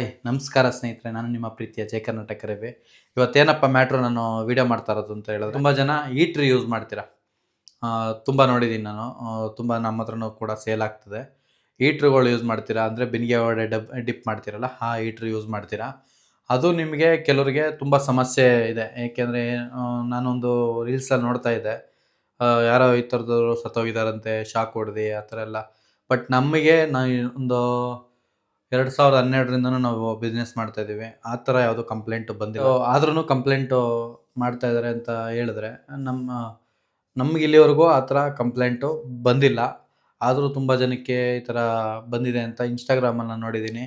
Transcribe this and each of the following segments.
Hi ನಮಸ್ಕಾರ ಸ್ನೇಹಿತರೆ, ನಾನು ನಿಮ್ಮ ಪ್ರೀತಿಯ ಜಯ ಕರ್ನಾಟಕ ರವಿ. ಇವತ್ತೇನಪ್ಪ ಮ್ಯಾಟ್ರು ನಾನು ವಿಡಿಯೋ ಮಾಡ್ತಾ ಇರೋದು ಅಂತ ಹೇಳಿದ್ರೆ, ತುಂಬ ಜನ ಈಟ್ರಿ ಯೂಸ್ ಮಾಡ್ತೀರಾ? ತುಂಬ ನೋಡಿದ್ದೀನಿ ನಾನು. ತುಂಬ ನಮ್ಮ ಹತ್ರನೂ ಕೂಡ ಸೇಲ್ ಆಗ್ತದೆ. ಈಟ್ರುಗಳು ಯೂಸ್ ಮಾಡ್ತೀರಾ ಅಂದರೆ ಬಿನಿಗೆ ಒಡೆ ಡಬ್ ಡಿಪ್ ಮಾಡ್ತೀರಲ್ಲ, ಆ ಈಟ್ರ್ ಯೂಸ್ ಮಾಡ್ತೀರಾ? ಅದು ನಿಮಗೆ ಕೆಲವರಿಗೆ ತುಂಬ ಸಮಸ್ಯೆ ಇದೆ. ಏಕೆಂದರೆ ನಾನೊಂದು ರೀಲ್ಸಲ್ಲಿ ನೋಡ್ತಾ ಇದ್ದೆ. ಯಾರೋ ಈ ಥರದವರು ಸತ್ತೋಗಿದ್ದಾರಂತೆ ಶಾಕ್ ಹೊಡೆದು, ಆ ಥರ ಎಲ್ಲ. ಬಟ್ ನಮಗೆ ನಾ, ಒಂದು ಎರಡು ಸಾವಿರದ ಹನ್ನೆರಡರಿಂದನೂ ನಾವು ಬಿಸ್ನೆಸ್ ಮಾಡ್ತಾ ಇದ್ದೀವಿ. ಆ ಥರ ಯಾವುದೋ ಕಂಪ್ಲೇಂಟ್ ಬಂದಿಲ್ಲ. ಆದ್ರೂ ಕಂಪ್ಲೇಂಟು ಮಾಡ್ತಾ ಇದ್ದಾರೆ ಅಂತ ಹೇಳಿದ್ರೆ ನಮ್ಮ, ನಮ್ಗೆ ಇಲ್ಲಿವರೆಗೂ ಆ ಥರ ಕಂಪ್ಲೇಂಟು ಬಂದಿಲ್ಲ. ಆದರೂ ತುಂಬ ಜನಕ್ಕೆ ಈ ಥರ ಬಂದಿದೆ ಅಂತ ಇನ್ಸ್ಟಾಗ್ರಾಮಲ್ಲಿ ನೋಡಿದ್ದೀನಿ.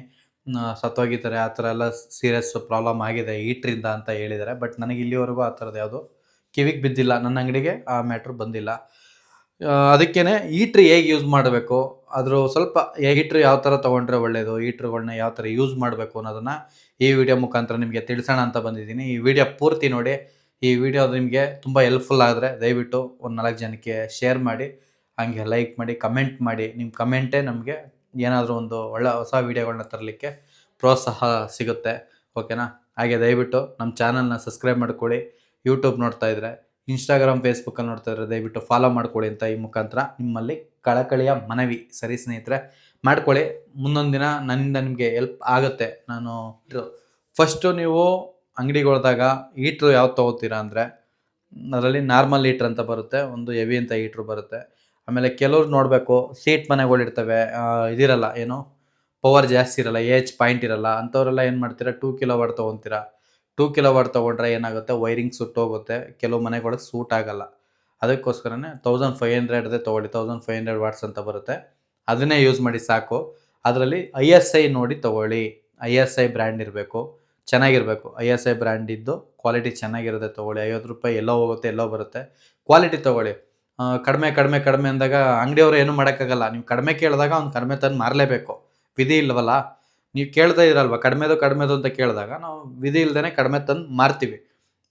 ಸತ್ತೋಗಿದ್ದಾರೆ ಆ ಥರ ಎಲ್ಲ ಸೀರಿಯಸ್ ಪ್ರಾಬ್ಲಮ್ ಆಗಿದೆ ಈಟ್ರಿಂದ ಅಂತ ಹೇಳಿದ್ದಾರೆ. ಬಟ್ ನನಗೆ ಇಲ್ಲಿವರೆಗೂ ಆ ಥರದ್ದು ಯಾವುದು ಕಿವಿಗೆ ಬಿದ್ದಿಲ್ಲ. ನನ್ನ ಅಂಗಡಿಗೆ ಆ ಮ್ಯಾಟ್ರ್ ಬಂದಿಲ್ಲ. ಅದಕ್ಕೇ ಹೀಟ್ರ್ ಹೇಗೆ ಯೂಸ್ ಮಾಡಬೇಕು? ಅದ್ರ ಸ್ವಲ್ಪ ಹೀಟ್ರ್ ಯಾವ ಥರ ತೊಗೊಂಡ್ರೆ ಒಳ್ಳೆಯದು ಹೀಟ್ರ್ಗಳನ್ನ ಯಾವ ಥರ ಯೂಸ್ ಮಾಡಬೇಕು ಅನ್ನೋದನ್ನು ಈ ವಿಡಿಯೋ ಮುಖಾಂತರ ನಿಮಗೆ ತಿಳಿಸೋಣ ಅಂತ ಬಂದಿದ್ದೀನಿ. ಈ ವಿಡಿಯೋ ಪೂರ್ತಿ ನೋಡಿ. ಈ ವಿಡಿಯೋ ನಿಮಗೆ ತುಂಬ ಹೆಲ್ಪ್ಫುಲ್ ಆದರೆ ದಯವಿಟ್ಟು ಒಂದು ನಾಲ್ಕು ಜನಕ್ಕೆ ಶೇರ್ ಮಾಡಿ. ಹಂಗೆ ಲೈಕ್ ಮಾಡಿ ಕಮೆಂಟ್ ಮಾಡಿ. ನಿಮ್ಮ ಕಮೆಂಟೇ ನಮಗೆ ಏನಾದರೂ ಒಂದು ಒಳ್ಳೆ ಹೊಸ ವೀಡಿಯೋಗಳನ್ನ ತರಲಿಕ್ಕೆ ಪ್ರೋತ್ಸಾಹ ಸಿಗುತ್ತೆ. ಓಕೆನಾ ಹಾಗೆ ದಯವಿಟ್ಟು ನಮ್ಮ ಚಾನಲ್ನ ಸಬ್ಸ್ಕ್ರೈಬ್ ಮಾಡ್ಕೊಳ್ಳಿ. ಯೂಟ್ಯೂಬ್ ನೋಡ್ತಾ ಇದ್ರೆ ಇನ್ಸ್ಟಾಗ್ರಾಮ್ ಫೇಸ್ಬುಕ್ಕಲ್ಲಿ ನೋಡ್ತಾ ಇದ್ರೆ ದಯವಿಟ್ಟು ಫಾಲೋ ಮಾಡ್ಕೊಳ್ಳಿ ಅಂತ ಈ ಮುಖಾಂತರ ನಿಮ್ಮಲ್ಲಿ ಕಳಕಳಿಯ ಮನವಿ ಸರಿ ಸ್ನೇಹಿತರೆ, ಮಾಡ್ಕೊಳ್ಳಿ. ಮುಂದೊಂದು ದಿನ ನನ್ನಿಂದ ನಿಮಗೆ ಹೆಲ್ಪ್ ಆಗುತ್ತೆ. ನಾನು ಫಸ್ಟು ನೀವು ಅಂಗಡಿಗೆ ಹೋದಾಗ ಹೀಟ್ರು ಯಾವ್ದು ತೊಗೋತೀರಾ ಅಂದರೆ, ಅದರಲ್ಲಿ ನಾರ್ಮಲ್ ಹೀಟ್ರ್ ಅಂತ ಬರುತ್ತೆ, ಒಂದು ಹೆವಿ ಅಂತ ಹೀಟ್ರು ಬರುತ್ತೆ. ಆಮೇಲೆ ಕೆಲವ್ರು ನೋಡಬೇಕು ಸೀಟ್ ಮನೆಗಳಿರ್ತವೆ ಇದಿರಲ್ಲ, ಏನು ಪವರ್ ಜಾಸ್ತಿ ಇರಲ್ಲ ಏಜ್ ಪಾಯಿಂಟ್ ಇರಲ್ಲ, ಅಂಥವರೆಲ್ಲ ಏನು ಮಾಡ್ತೀರಾ ಟೂ ಕಿಲೋ ವಾಟ್ ತೊಗೊತೀರಾ. ಟೂ ಕಿಲೋ ವಾಟ್ ತೊಗೊಂಡ್ರೆ ಏನಾಗುತ್ತೆ? ವೈರಿಂಗ್ ಸುಟ್ಟೋಗುತ್ತೆ. ಕೆಲವು ಮನೆಗಳಿಗೆ ಸೂಟ್ ಆಗಲ್ಲ. ಅದಕ್ಕೋಸ್ಕರನೇ ತೌಸಂಡ್ ಫೈವ್ ಹಂಡ್ರೆಡ್ದೇ ತೊಗೊಳ್ಳಿ. ತೌಸಂಡ್ ಫೈವ್ ಹಂಡ್ರೆಡ್ ವಾಟ್ಸ್ ಅಂತ ಬರುತ್ತೆ. ಅದನ್ನೇ ಯೂಸ್ ಮಾಡಿ ಸಾಕು. ಅದರಲ್ಲಿ ಐ ಎಸ್ ಐ ನೋಡಿ ತೊಗೊಳ್ಳಿ. ಐ ಎಸ್ ಐ ಬ್ರ್ಯಾಂಡ್ ಇರಬೇಕು. ಚೆನ್ನಾಗಿರಬೇಕು. ಐ ಎಸ್ ಐ ಬ್ರ್ಯಾಂಡ್ ಇದ್ದು ಕ್ವಾಲಿಟಿ ಚೆನ್ನಾಗಿರುತ್ತೆ ತೊಗೊಳ್ಳಿ. ಐವತ್ತು ರೂಪಾಯಿ ಎಲ್ಲೋ ಹೋಗುತ್ತೆ, ಎಲ್ಲೋ ಬರುತ್ತೆ. ಕ್ವಾಲಿಟಿ ತೊಗೊಳ್ಳಿ. ಕಡಿಮೆ ಕಡಿಮೆ ಕಡಿಮೆ ಅಂದಾಗ ಅಂಗಡಿಯವರು ಏನೂ ಮಾಡೋಕ್ಕಾಗಲ್ಲ. ನೀವು ಕಡಿಮೆ ಕೇಳಿದಾಗ ಅವ್ನು ಕಡಿಮೆ ತಂದು ಮಾರಲೇಬೇಕು. ವಿಧಿ ಇಲ್ವಲ್ಲ? ನೀವು ಕೇಳ್ತಾ ಇದ್ರಲ್ವ? ಕಡಿಮೆದು ಕಡಿಮೆದು ಅಂತ ಕೇಳಿದಾಗ ನಾವು ವಿಧಿ ಇಲ್ದೇ ಕಡಿಮೆ ತಂದು ಮಾರ್ತೀವಿ.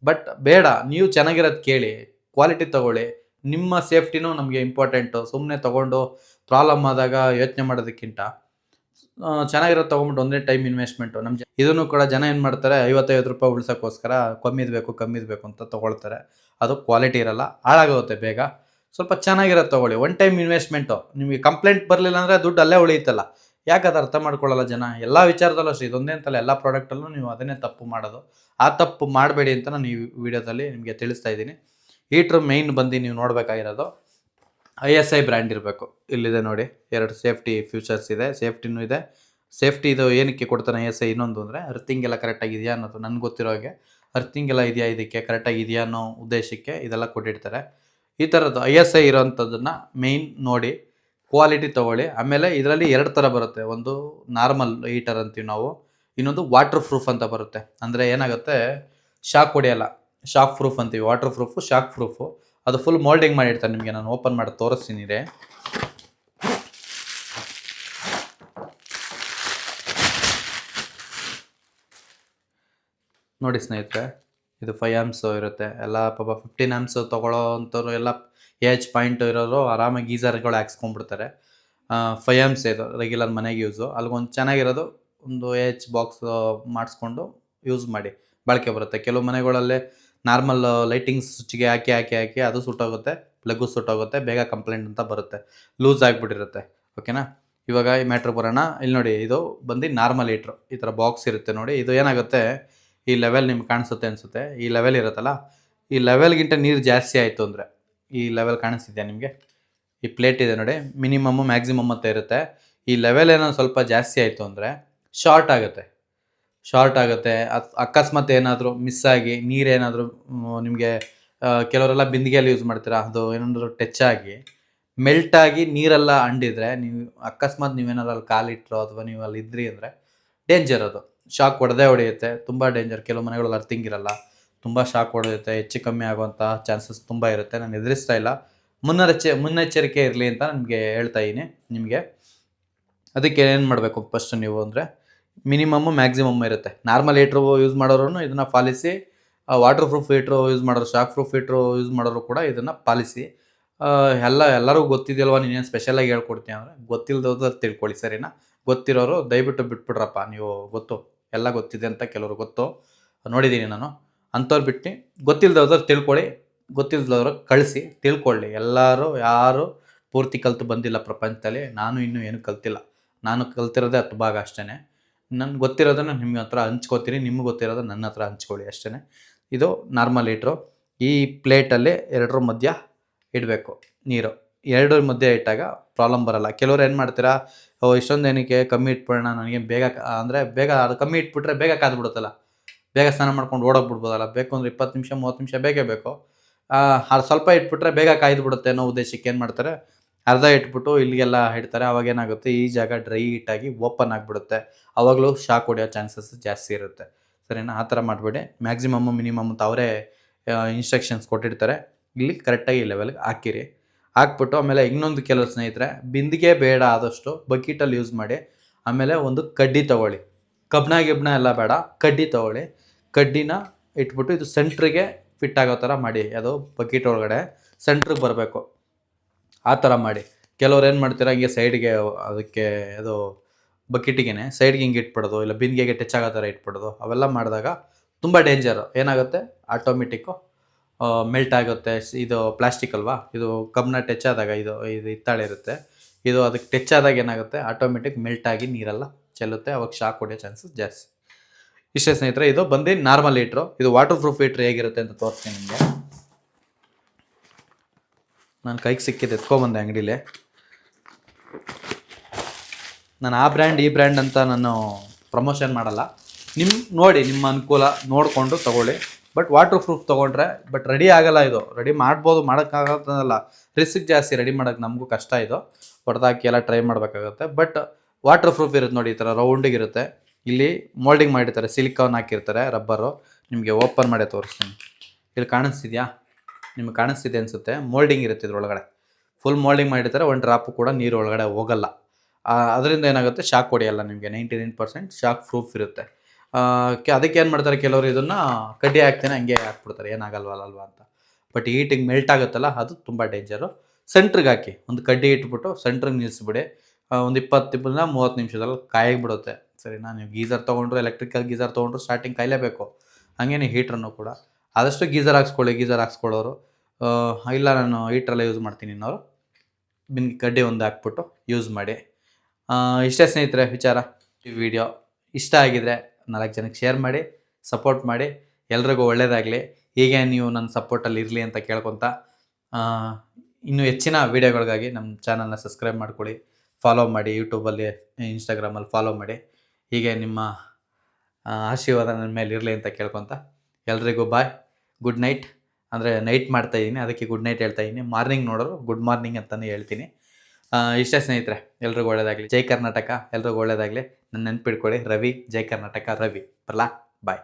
ಬಟ್ ಬೇಡ, ನೀವು ಚೆನ್ನಾಗಿರೋದು ಕೇಳಿ, ಕ್ವಾಲಿಟಿ ತೊಗೊಳ್ಳಿ. ನಿಮ್ಮ ಸೇಫ್ಟಿನೂ ನಮಗೆ ಇಂಪಾರ್ಟೆಂಟು. ಸುಮ್ಮನೆ ತೊಗೊಂಡು ಪ್ರಾಬ್ಲಮ್ ಆದಾಗ ಯೋಚನೆ ಮಾಡೋದಕ್ಕಿಂತ ಚೆನ್ನಾಗಿರೋದು ತೊಗೊಂಬಿಟ್ಟು ಒಂದೇ ಟೈಮ್ ಇನ್ವೆಸ್ಟ್ಮೆಂಟು. ನಮ್ಮ ಇದನ್ನು ಕೂಡ ಜನ ಏನು ಮಾಡ್ತಾರೆ, ಐವತ್ತೈವತ್ತು ರೂಪಾಯಿ ಉಳ್ಸೋಕ್ಕೋಸ್ಕರ ಕಮ್ಮಿದಬೇಕು ಕಮ್ಮಿದಬೇಕು ಕಮ್ಮಿದು ಬೇಕು ಅಂತ ತೊಗೊಳ್ತಾರೆ. ಅದು ಕ್ವಾಲಿಟಿ ಇರಲ್ಲ, ಹಾಳಾಗೋಗುತ್ತೆ ಬೇಗ. ಸ್ವಲ್ಪ ಚೆನ್ನಾಗಿರೋದು ತೊಗೊಳ್ಳಿ. One time investment. ನಿಮಗೆ ಕಂಪ್ಲೇಂಟ್ ಬರಲಿಲ್ಲ ಅಂದರೆ ದುಡ್ಡು ಅಲ್ಲೇ ಉಳಿಯುತ್ತಲ್ಲ. ಯಾಕೆ ಅದು ಅರ್ಥ ಮಾಡ್ಕೊಳ್ಳಲ್ಲ ಜನ? ಎಲ್ಲ ವಿಚಾರದಲ್ಲೂ ಅಷ್ಟೇ, ಇದೊಂದೇ ಅಂತಲ್ಲ, ಎಲ್ಲ ಪ್ರಾಡಕ್ಟಲ್ಲೂ ನೀವು ಅದನ್ನೇ ತಪ್ಪು ಮಾಡೋದು. ಆ ತಪ್ಪು ಮಾಡಬೇಡಿ ಅಂತ ನಾನು ಈ ವಿಡಿಯೋದಲ್ಲಿ ನಿಮಗೆ ತಿಳಿಸ್ತಾ ಇದ್ದೀನಿ. ಈಟ್ರ್ ಮೇಯ್ನ್ ಬಂದು ನೀವು ನೋಡಬೇಕಾಗಿರೋದು ಐ ಎಸ್ ಐ ಬ್ರ್ಯಾಂಡ್ ಇರಬೇಕು. ಇಲ್ಲಿದೆ ನೋಡಿ, ಎರಡು ಸೇಫ್ಟಿ ಫ್ಯೂಚರ್ಸ್ ಇದೆ ಸೇಫ್ಟಿನೂ ಇದೆ. ಸೇಫ್ಟಿ ಇದು ಏನಕ್ಕೆ ಕೊಡ್ತಾನೆ ಐ ಎಸ್ ಐ ಇನ್ನೊಂದು ಅಂದರೆ ಅರ್ಥಿಂಗ್ ಎಲ್ಲ ಕರೆಕ್ಟಾಗಿ ಇದೆಯಾ ಅನ್ನೋದು ನನಗೆ ಗೊತ್ತಿರೋ ಹಾಗೆ ಅರ್ಥಿಂಗ್ ಎಲ್ಲ ಇದೆಯಾ ಇದಕ್ಕೆ ಕರೆಕ್ಟಾಗಿ ಇದೆಯಾ ಅನ್ನೋ ಉದ್ದೇಶಕ್ಕೆ ಇದೆಲ್ಲ ಕೊಟ್ಟಿರ್ತಾರೆ. ಈ ಥರದ್ದು ಐ ಎಸ್ ಐ ಇರೋವಂಥದ್ದನ್ನು ಮೇಯ್ನ್ ನೋಡಿ ಕ್ವಾಲಿಟಿ ತೊಗೊಳ್ಳಿ. ಆಮೇಲೆ ಇದರಲ್ಲಿ ಎರಡು ಥರ ಬರುತ್ತೆ. ಒಂದು ನಾರ್ಮಲ್ ಹೀಟರ್ ಅಂತೀವಿ ನಾವು, ಇನ್ನೊಂದು ವಾಟರ್ ಪ್ರೂಫ್ ಅಂತ ಬರುತ್ತೆ. ಅಂದರೆ ಏನಾಗುತ್ತೆ? ಶಾಕ್ ಹೊಡೆಯಲ್ಲ. ಶಾಕ್ ಪ್ರೂಫ್ ಅಂತೀವಿ. ವಾಟರ್ ಪ್ರೂಫು ಶಾಕ್ ಪ್ರೂಫು ಅದು ಫುಲ್ ಮೋಲ್ಡಿಂಗ್ ಮಾಡಿರ್ತಾರೆ ನಿಮಗೆ, ನಾನು ಓಪನ್ ಮಾಡಿ ತೋರಿಸ್ತೀನಿ ಇದೆ. ನೋಡಿ ಸ್ನೇಹಿತರೆ, ಇದು ಫೈವ್ ಆಮ್ಸು ಇರುತ್ತೆ. ಎಲ್ಲ ಪಾಪ ಫಿಫ್ಟೀನ್ ಆಮ್ಸು ತೊಗೊಳ್ಳೋ ಅಂಥವ್ರು ಎಲ್ಲ ಏಜ್ ಪಾಯಿಂಟ್ ಇರೋರು ಆರಾಮಾಗಿ ಗೀಝರ್ಗಳು ಹಾಕ್ಸ್ಕೊಂಡ್ಬಿಡ್ತಾರೆ. ಫೈ ಎಮ್ಸ್ ಇದು ರೆಗ್ಯುಲರ್ ಮನೆಗೆ ಯೂಸು ಅಲ್ಲಿಗೊಂದು ಚೆನ್ನಾಗಿರೋದು ಒಂದು ಎಚ್ ಬಾಕ್ಸ್ ಮಾಡಿಸ್ಕೊಂಡು ಯೂಸ್ ಮಾಡಿ. ಬಳಕೆ ಬರುತ್ತೆ. ಕೆಲವು ಮನೆಗಳಲ್ಲಿ ನಾರ್ಮಲ್ ಲೈಟಿಂಗ್ ಸ್ವಿಚ್ಗೆ ಹಾಕಿ ಹಾಕಿ ಹಾಕಿ ಅದು ಸುಟ್ಟೋಗುತ್ತೆ ಪ್ಲಗ್ಗು ಸುಟ್ಟೋಗುತ್ತೆ, ಬೇಗ ಕಂಪ್ಲೇಂಟ್ ಅಂತ ಬರುತ್ತೆ. ಲೂಸ್ ಆಗಿಬಿಟ್ಟಿರುತ್ತೆ. ಓಕೆನಾ ಇವಾಗ ಈ ಮ್ಯಾಟ್ರ್ ಬರೋಣ. ಇಲ್ಲಿ ನೋಡಿ, ಇದು ಬಂದು ನಾರ್ಮಲ್ ಹೀಟ್ರು ಈ ಥರ ಬಾಕ್ಸ್ ಇರುತ್ತೆ ನೋಡಿ. ಇದು ಏನಾಗುತ್ತೆ? ಈ ಲೆವೆಲ್ ನಿಮ್ಗೆ ಕಾಣಿಸುತ್ತೆ ಅನಿಸುತ್ತೆ. ಈ ಲೆವೆಲ್ ಇರುತ್ತಲ್ಲ? ಈ ಲೆವೆಲ್ಗಿಂತ ನೀರು ಜಾಸ್ತಿ ಆಯಿತು ಅಂದರೆ ಈ ಲೆವೆಲ್ ಕಾಣಿಸ್ತಿದ್ಯಾ ನಿಮಗೆ? ಈ ಪ್ಲೇಟ್ ಇದೆ ನೋಡಿ ಮಿನಿಮಮ್ಮು ಮ್ಯಾಕ್ಸಿಮಮ್ ಅಂತ ಇರುತ್ತೆ. ಈ ಲೆವೆಲ್ ಏನೋ ಸ್ವಲ್ಪ ಜಾಸ್ತಿ ಆಯಿತು ಅಂದರೆ ಶಾರ್ಟ್ ಆಗುತ್ತೆ. ಶಾರ್ಟ್ ಆಗುತ್ತೆ. ಅಕಸ್ಮಾತ್ ಏನಾದರೂ ಮಿಸ್ ಆಗಿ ನೀರೇನಾದರೂ ನಿಮಗೆ ಕೆಲವರೆಲ್ಲ ಬಿಂದಿಗೆಯಲ್ಲಿ ಯೂಸ್ ಮಾಡ್ತೀರಾ? ಅದು ಏನಾದರೂ ಟಚ್ ಆಗಿ ಮೆಲ್ಟ್ ಆಗಿ ನೀರೆಲ್ಲ ಅಂಡಿದ್ರೆ ನೀವು ಅಕಸ್ಮಾತ್ ನೀವೇನಾದ್ರು ಅಲ್ಲಿ ಕಾಲಿಟ್ರೋ ಅಥವಾ ನೀವು ಅಲ್ಲಿ ಇದ್ರಿ ಅಂದರೆ ಡೇಂಜರ್ ಅದು. ಶಾಕ್ ಹೊಡೆದೇ ಹೊಡೆಯುತ್ತೆ. ತುಂಬ ಡೇಂಜರ್ ಕೆಲವು ಮನೆಗಳಲ್ಲಿ ಅರ್ಥಿಂಗ್ ಇರಲ್ಲ ತುಂಬ ಶಾಕ್ ಹೊಡೆಯುತ್ತೆ, ಹೆಚ್ಚು ಕಮ್ಮಿ ಆಗುವಂಥ ಚಾನ್ಸಸ್ ತುಂಬ ಇರುತ್ತೆ. ನಾನು ಎದುರಿಸ್ತಾ ಇಲ್ಲ. ಮುನ್ನೆಚ್ಚ ಮುನ್ನೆಚ್ಚರಿಕೆ ಇರಲಿ ಅಂತ ನಿಮಗೆ ಹೇಳ್ತಾ ಇದ್ದೀನಿ ನಿಮಗೆ. ಅದಕ್ಕೆ ಏನು ಮಾಡಬೇಕು ಫಸ್ಟ್ ನೀವು ಅಂದರೆ ಮಿನಿಮಮ್ಮು ಮ್ಯಾಕ್ಸಿಮಮ್ ಇರುತ್ತೆ. ನಾರ್ಮಲ್ ಹೀಟ್ರು ಯೂಸ್ ಮಾಡೋರು ಇದನ್ನು ಪಾಲಿಸಿ ವಾಟರ್ ಪ್ರೂಫ್ ಹೀಟ್ರು ಯೂಸ್ ಮಾಡೋರು ಶಾಕ್ ಪ್ರೂಫ್ ಹೀಟ್ರು ಯೂಸ್ ಮಾಡೋರು ಕೂಡ ಇದನ್ನು ಪಾಲಿಸಿ. ಎಲ್ಲ, ಎಲ್ಲರಿಗೂ ಗೊತ್ತಿದೆಯಲ್ವ ನೀನೇನು ಸ್ಪೆಷಲಾಗಿ ಹೇಳ್ಕೊಡ್ತೀನಿ ಅಂದರೆ? ಗೊತ್ತಿಲ್ಲದವ್ರು ತಿಳ್ಕೊಳ್ಳಿ, ಸರಿನಾ? ಗೊತ್ತಿರೋರು ದಯವಿಟ್ಟು ಬಿಟ್ಬಿಡ್ರಪ್ಪ, ನೀವು ಗೊತ್ತು. ಎಲ್ಲ ಗೊತ್ತಿದೆ ಅಂತ ಕೆಲವರು ಗೊತ್ತು. ನೋಡಿದ್ದೀನಿ ನಾನು. ಅಂಥವ್ರು ಬಿಟ್ಟು ಗೊತ್ತಿಲ್ಲದವ್ರು ತಿಳ್ಕೊಳ್ಳಿ ಗೊತ್ತಿಲ್ಲದವ್ರು ಕಳಿಸಿ, ತಿಳ್ಕೊಳ್ಳಿ. ಎಲ್ಲರೂ, ಯಾರು ಪೂರ್ತಿ ಕಲಿತು ಬಂದಿಲ್ಲ ಪ್ರಪಂಚದಲ್ಲಿ, ನಾನು ಇನ್ನೂ ಏನು ಕಲ್ತಿಲ್ಲ. ನಾನು ಕಲ್ತಿರೋದೇ ಹತ್ತು ಭಾಗ ಅಷ್ಟೇ ನನ್ಗೆ ಗೊತ್ತಿರೋದನ್ನ ನಿಮ್ಮ ಹತ್ರ ಹಂಚ್ಕೋತೀನಿ, ನಿಮ್ಗೆ ಗೊತ್ತಿರೋದು ನನ್ನ ಹತ್ರ ಹಂಚ್ಕೊಳ್ಳಿ ಅಷ್ಟೇ ಇದು ನಾರ್ಮಲ್ ಲೀಟ್ರು ಈ ಪ್ಲೇಟಲ್ಲಿ ಎರಡರ ಮಧ್ಯ ಇಡಬೇಕು ನೀರು. ಎರಡರ ಮಧ್ಯೆ ಇಟ್ಟಾಗ ಪ್ರಾಬ್ಲಮ್ ಬರಲ್ಲ. ಕೆಲವ್ರು ಏನು ಮಾಡ್ತೀರಾ, ಓ ಇಷ್ಟೊಂದು ಏನಕ್ಕೆ ಕಮ್ಮಿ ಇಟ್ಬಿಡೋಣ ನನಗೆ ಬೇಗ ಅಂದರೆ ಬೇಗ ಅದು ಕಮ್ಮಿ ಇಟ್ಬಿಟ್ರೆ ಬೇಗ ಕಾದ್ಬಿಡುತ್ತಲ್ಲ. ಬೇಗ ಸ್ನಾನ ಮಾಡ್ಕೊಂಡು ಓಡೋಗ್ಬಿಡ್ಬೋದಲ್ಲ ಬೇಕು ಅಂದರೆ ಇಪ್ಪತ್ತು ನಿಮಿಷ, ಮೂವತ್ತು ನಿಮಿಷ ಬೇಕೇ ಬೇಕು. ಅದು ಸ್ವಲ್ಪ ಇಟ್ಬಿಟ್ರೆ ಬೇಗ ಕಾಯ್ದು ಬಿಡುತ್ತೆ ಅನ್ನೋ ಉದ್ದೇಶಕ್ಕೆ ಏನು ಮಾಡ್ತಾರೆ? ಅರ್ಧ ಇಟ್ಬಿಟ್ಟು ಇಲ್ಲಿಗೆಲ್ಲ ಇಡ್ತಾರೆ. ಅವಾಗ ಏನಾಗುತ್ತೆ? ಈ ಜಾಗ ಡ್ರೈ ಹೀಟಾಗಿ ಓಪನ್ ಆಗಿಬಿಡುತ್ತೆ. ಅವಾಗಲೂ ಶಾಕ್ ಹೊಡೆಯೋ ಚಾನ್ಸಸ್ ಜಾಸ್ತಿ ಇರುತ್ತೆ. ಸರಿನಾ? ಆ ಥರ ಮಾಡಬೇಡಿ. ಮ್ಯಾಕ್ಸಿಮಮ್ ಮಿನಿಮಮ್ ಅವರೇ ಇನ್ಸ್ಟ್ರಕ್ಷನ್ಸ್ ಕೊಟ್ಟಿರ್ತಾರೆ. ಇಲ್ಲಿ ಕರೆಕ್ಟಾಗಿ ಈ ಲೆವೆಲ್ಗೆ ಹಾಕಿರಿ. ಹಾಕ್ಬಿಟ್ಟು ಆಮೇಲೆ ಇನ್ನೊಂದು ಕೆಲವು ಸ್ನೇಹಿತರೆ, ಬಿಂದಿಗೆ ಬೇಡ ಆದಷ್ಟು ಬಕೀಟಲ್ಲಿ ಯೂಸ್ ಮಾಡಿ. ಆಮೇಲೆ ಒಂದು ಕಡ್ಡಿ ತಗೊಳ್ಳಿ. ಕಬ್ಣ ಗಿಬ್ಣ ಎಲ್ಲ ಬೇಡ. ಕಡ್ಡಿ ತಗೊಳ್ಳಿ. ಕಡ್ಡಿನ ಇಟ್ಬಿಟ್ಟು ಇದು ಸೆಂಟ್ರಿಗೆ ಫಿಟ್ ಆಗೋ ಥರ ಮಾಡಿ. ಅದು ಬಕೀಟ್ ಒಳಗಡೆ ಸೆಂಟ್ರಿಗೆ ಬರಬೇಕು. ಆ ಥರ ಮಾಡಿ. ಕೆಲವ್ರು ಏನು ಮಾಡ್ತೀರ, ಹಿಂಗೆ ಸೈಡ್ಗೆ ಅದಕ್ಕೆ ಅದು ಬಕೆಟಿಗೆ ಸೈಡ್ಗೆ ಹಿಂಗೆ ಇಟ್ಬಿಡೋದು, ಇಲ್ಲ ಬಿಂದಿಗೆಗೆ ಟಚ್ ಆಗೋ ಥರ ಇಟ್ಬಿಡೋದು, ಅವೆಲ್ಲ ಮಾಡಿದಾಗ ತುಂಬ ಡೇಂಜರು ಏನಾಗುತ್ತೆ? ಆಟೋಮೆಟಿಕ್ಕು ಮೆಲ್ಟ್ ಆಗುತ್ತೆ. ಇದು ಪ್ಲಾಸ್ಟಿಕ್ ಅಲ್ವಾ? ಇದು ಕಬ್ಬಿಣ ಟಚ್ ಆದಾಗ ಇದು ಇದು ಹಿತ್ತಾಳೆ ಇರುತ್ತೆ. ಇದು ಅದಕ್ಕೆ ಟಚ್ ಆದಾಗ ಏನಾಗುತ್ತೆ? ಆಟೋಮೆಟಿಕ್ ಮೆಲ್ಟ್ ಆಗಿ ನೀರೆಲ್ಲ ಚೆಲ್ಲುತ್ತೆ, ಅವಾಗ ಶಾಕ್ ಹೊಡೆಯೋ ಚಾನ್ಸಸ್ ಜಾಸ್ತಿ. ಇಷ್ಟೇ ಸ್ನೇಹಿತರೆ, ಇದು ಬಂದು ನಾರ್ಮಲ್ ಹೀಟ್ರು ಇದು ವಾಟರ್ ಪ್ರೂಫ್ ಹೀಟ್ರ್ ಹೇಗಿರುತ್ತೆ ಅಂತ ತೋರಿಸ್ತೀನಿ ನಿಮಗೆ. ನಾನು ಕೈಗೆ ಸಿಕ್ಕಿದ್ದು ಎತ್ಕೊಬಂದೆ ಅಂಗಡೀಲಿ. ನಾನು ಆ ಬ್ರ್ಯಾಂಡ್ ಈ ಬ್ರ್ಯಾಂಡ್ ಅಂತ ನಾನು ಪ್ರಮೋಷನ್ ಮಾಡಲ್ಲ. ನಿಮ್ಮ ನೋಡಿ, ನಿಮ್ಮ ಅನುಕೂಲ ನೋಡಿಕೊಂಡು ತಗೊಳ್ಳಿ. ಬಟ್ ವಾಟರ್ ಪ್ರೂಫ್ ತೊಗೊಂಡ್ರೆ ಬಟ್ ರೆಡಿ ಆಗಲ್ಲ ಇದು. ರೆಡಿ ಮಾಡ್ಬೋದು ಮಾಡೋಕ್ಕಾಗತ್ತಲ್ಲ ರಿಸ್ಕ್ ಜಾಸ್ತಿ ರೆಡಿ ಮಾಡೋಕ್ಕೆ ನಮಗೂ ಕಷ್ಟ ಇದು. ಹೊಡೆದಾಕಿ ಎಲ್ಲ ಟ್ರೈ ಮಾಡಬೇಕಾಗುತ್ತೆ. ಬಟ್ ವಾಟರ್ ಪ್ರೂಫ್ ಇರುತ್ತೆ ನೋಡಿ ಈ ಥರ ರೌಂಡಿಗೆ ಇರುತ್ತೆ. ಇಲ್ಲಿ ಮೋಲ್ಡಿಂಗ್ ಮಾಡಿರ್ತಾರೆ, ಸಿಲಿಕಾನ್ ಹಾಕಿರ್ತಾರೆ ರಬ್ಬರು. ನಿಮಗೆ ಓಪನ್ ಮಾಡಿ ತೋರಿಸ್ತೀನಿ. ಇಲ್ಲಿ ಕಾಣಿಸ್ತಿದ್ಯಾ? ನಿಮ್ಗೆ ಕಾಣಿಸ್ತಿದೆ ಅನಿಸುತ್ತೆ. ಮೋಲ್ಡಿಂಗ್ ಇರುತ್ತೆ ಇದ್ರೊಳಗಡೆ. ಫುಲ್ ಮೋಲ್ಡಿಂಗ್ ಮಾಡಿರ್ತಾರೆ, ಒಂದು ಡ್ರಾಪು ಕೂಡ ನೀರು ಒಳಗಡೆ ಹೋಗಲ್ಲ. ಅದರಿಂದ ಏನಾಗುತ್ತೆ? ಶಾಕ್ ಹೊಡೆಯಲ್ಲ ನಿಮಗೆ. Ninety nine percent shock proof ಇರುತ್ತೆ. ಅದಕ್ಕೆ ಏನು ಮಾಡ್ತಾರೆ ಕೆಲವರು ಇದನ್ನು ಕಡ್ಡಿ ಹಾಕ್ತೇನೆ, ಹಂಗೆ ಹಾಕ್ಬಿಡ್ತಾರೆ. ಏನಾಗಲ್ವಲ್ಲ ಅಲ್ವಾ ಅಂತ. ಬಟ್ ಹೀಟಿಂಗ್ ಮೆಲ್ಟ್ ಆಗುತ್ತಲ್ಲ, ಅದು ತುಂಬ ಡೇಂಜರು. ಸೆಂಟ್ರಿಗೆ ಹಾಕಿ, ಒಂದು ಕಡ್ಡಿ ಇಟ್ಬಿಟ್ಟು ಸೆಂಟ್ರಿಗೆ ನಿಲ್ಲಿಸ್ಬಿಡಿ ಒಂದು ಇಪ್ಪತ್ತು ಇಪ್ಪತ್ತ ಮೂವತ್ತು ನಿಮಿಷದಲ್ಲಿ ಕಾಯಿಬಿಡುತ್ತೆ ಸರಿನಾ? ನೀವು ಗೀಸರ್ ತೊಗೊಂಡ್ರು ಎಲೆಕ್ಟ್ರಿಕಲ್ ಗೀಸರ್ ತೊಗೊಂಡ್ರು ಸ್ಟಾರ್ಟಿಂಗ್ ಕಾಯಲೇಬೇಕು. ಹಾಗೇನೆ ಹೀಟ್ರನ್ನು ಕೂಡ. ಆದಷ್ಟು ಗೀಸರ್ ಹಾಕ್ಸ್ಕೊಳ್ಳಿ, ಗೀಸರ್ ಹಾಕ್ಸ್ಕೊಳ್ಳೋರು. ಇಲ್ಲ ನಾನು ಹೀಟ್ರೆಲ್ಲ ಯೂಸ್ ಮಾಡ್ತೀನಿ ಇನ್ನೋರು. ಬಿನ್ ಕಡ್ಡಿ ಒಂದು ಹಾಕ್ಬಿಟ್ಟು ಯೂಸ್ ಮಾಡಿ. ಇಷ್ಟೇ ಸ್ನೇಹಿತರೆ, ವಿಚಾರ. ಈ ವಿಡಿಯೋ ಇಷ್ಟ ಆಗಿದ್ರೆ ನಾಲ್ಕು ಜನಕ್ಕೆ ಶೇರ್ ಮಾಡಿ ಸಪೋರ್ಟ್ ಮಾಡಿ. ಎಲ್ರಿಗೂ ಒಳ್ಳೆಯದಾಗಲಿ ಹೀಗೆ ನೀವು ನನ್ನ ಸಪೋರ್ಟಲ್ಲಿ ಇರಲಿ ಅಂತ ಕೇಳ್ಕೊತ ಇನ್ನೂ ಹೆಚ್ಚಿನ ವೀಡಿಯೋಗಳಿಗಾಗಿ ನಮ್ಮ ಚಾನಲ್ನ ಸಬ್ಸ್ಕ್ರೈಬ್ ಮಾಡ್ಕೊಳ್ಳಿ. ಫಾಲೋ ಮಾಡಿ ಯೂಟ್ಯೂಬಲ್ಲಿ ಇನ್ಸ್ಟಾಗ್ರಾಮಲ್ಲಿ ಫಾಲೋ ಮಾಡಿ. ಹೀಗೆ ನಿಮ್ಮ ಆಶೀರ್ವಾದ ನನ್ನ ಮೇಲೆ ಇರಲಿ ಅಂತ ಕೇಳ್ಕೊತ ಎಲ್ರಿಗೂ ಬಾಯ್ ಗುಡ್ ನೈಟ್ ಅಂದರೆ ನೈಟ್ ಮಾಡ್ತಾ ಇದ್ದೀನಿ. ಅದಕ್ಕೆ ಗುಡ್ ನೈಟ್ ಹೇಳ್ತಾ ಇದ್ದೀನಿ. ಮಾರ್ನಿಂಗ್ ನೋಡೋರು ಗುಡ್ ಮಾರ್ನಿಂಗ್ ಅಂತಲೇ ಹೇಳ್ತೀನಿ. ಇಷ್ಟೇ ಸ್ನೇಹಿತರೆ, ಎಲ್ರಿಗೂ ಒಳ್ಳೇದಾಗಲಿ. ಜೈ ಕರ್ನಾಟಕ. ಎಲ್ರಿಗೂ ಒಳ್ಳೇದಾಗಲಿ. ನನ್ನ ನೆನ್ಪಿಡ್ಕೊಳ್ಳಿ. ರವಿ, ಜೈ ಕರ್ನಾಟಕ. ರವಿ. ಬರಲಾ? ಬಾಯ್